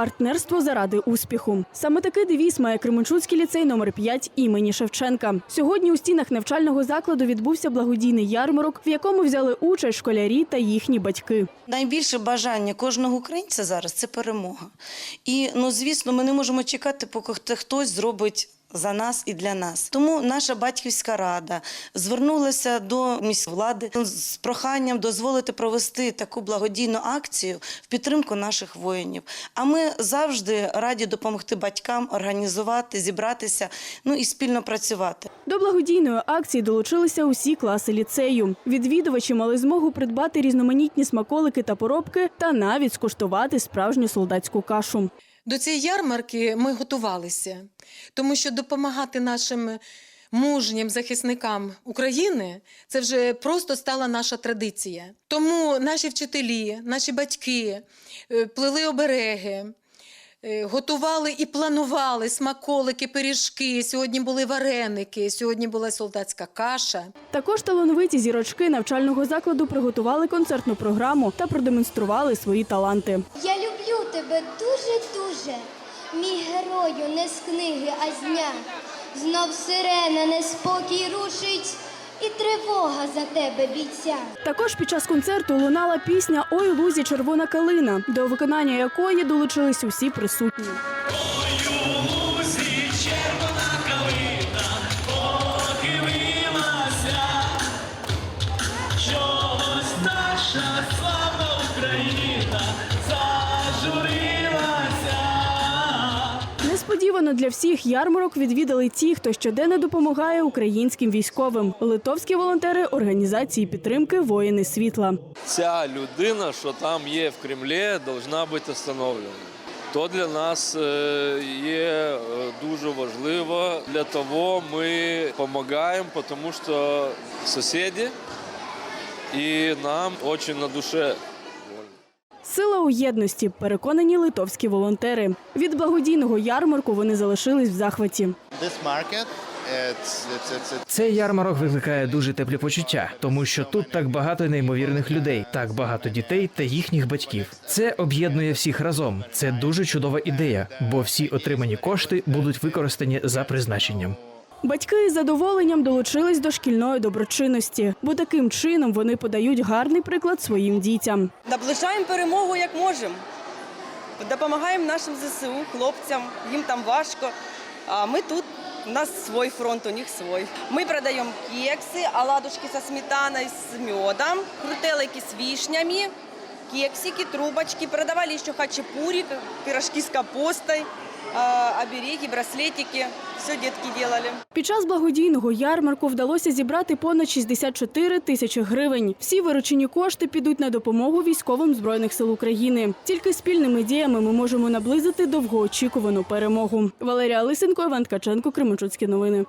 партнерство заради успіху. Саме такий девіз має Кременчуцький ліцей номер 5 імені Шевченка. Сьогодні у стінах навчального закладу відбувся благодійний ярмарок, в якому взяли участь школярі та їхні батьки. Найбільше бажання кожного українця зараз це перемога. І ну звісно, ми не можемо чекати, поки хто- хтось зробить. За нас і для нас тому наша батьківська рада звернулася до міськвлади з проханням дозволити провести таку благодійну акцію в підтримку наших воїнів. А ми завжди раді допомогти батькам організувати, зібратися, ну і спільно працювати. До благодійної акції долучилися усі класи ліцею. Відвідувачі мали змогу придбати різноманітні смаколики та поробки та навіть скуштувати справжню солдатську кашу. До цієї ярмарки ми готувалися, тому що допомагати нашим мужнім захисникам України це вже просто стала наша традиція. Тому наші вчителі, наші батьки е, плели обереги. е, Готували і планували смаколики, пиріжки. Сьогодні були вареники, сьогодні була солдатська каша. Також талановиті зірочки навчального закладу приготували концертну програму та продемонстрували свої таланти. Я люблю тебе дуже-дуже, мій герою не з книги, а з дня. Знов сирена неспокій рушить, і тривога за тебе бійця. Також під час концерту лунала пісня Ой лузі червона калина, до виконання якої долучились усі присутні. Несподівано для всіх ярмарок відвідали ті, хто щоденно допомагає українським військовим. Литовські волонтери організації підтримки Воїни світла. ця людина, що там є в Кремлі, повинна бути встановлена. То для нас е, є е, дуже важливо. Для того ми допомагаємо, тому що сусіди і нам дуже на душі. Сила у єдності, переконані литовські волонтери. Від благодійного ярмарку вони залишились в захваті. Цей ярмарок викликає дуже теплі почуття, тому що тут так багато неймовірних людей, так багато дітей та їхніх батьків. Це об'єднує всіх разом. Це дуже чудова ідея, бо всі отримані кошти будуть використані за призначенням. Батьки із задоволенням долучились до шкільної доброчинності, бо таким чином вони подають гарний приклад своїм дітям. Наближаємо перемогу як можемо. Допомагаємо нашим ЗСУ, хлопцям, їм там важко. А ми тут, у нас свой фронт, у них свой. Мы продаем кексы, оладушки со сметаной, с медом, крутелики с вишнями, кексики, трубочки. Продавали еще хачапури, пирожки с капустой, обереги, браслетики. Все дітки робили. Під час благодійного ярмарку вдалося зібрати понад 64 тисячі гривень. Всі виручені кошти підуть на допомогу військовим збройних сил України. Тільки спільними діями ми можемо наблизити довгоочікувану перемогу. Валерія Лисенко, Іван Ткаченко, Кременчуцькі новини.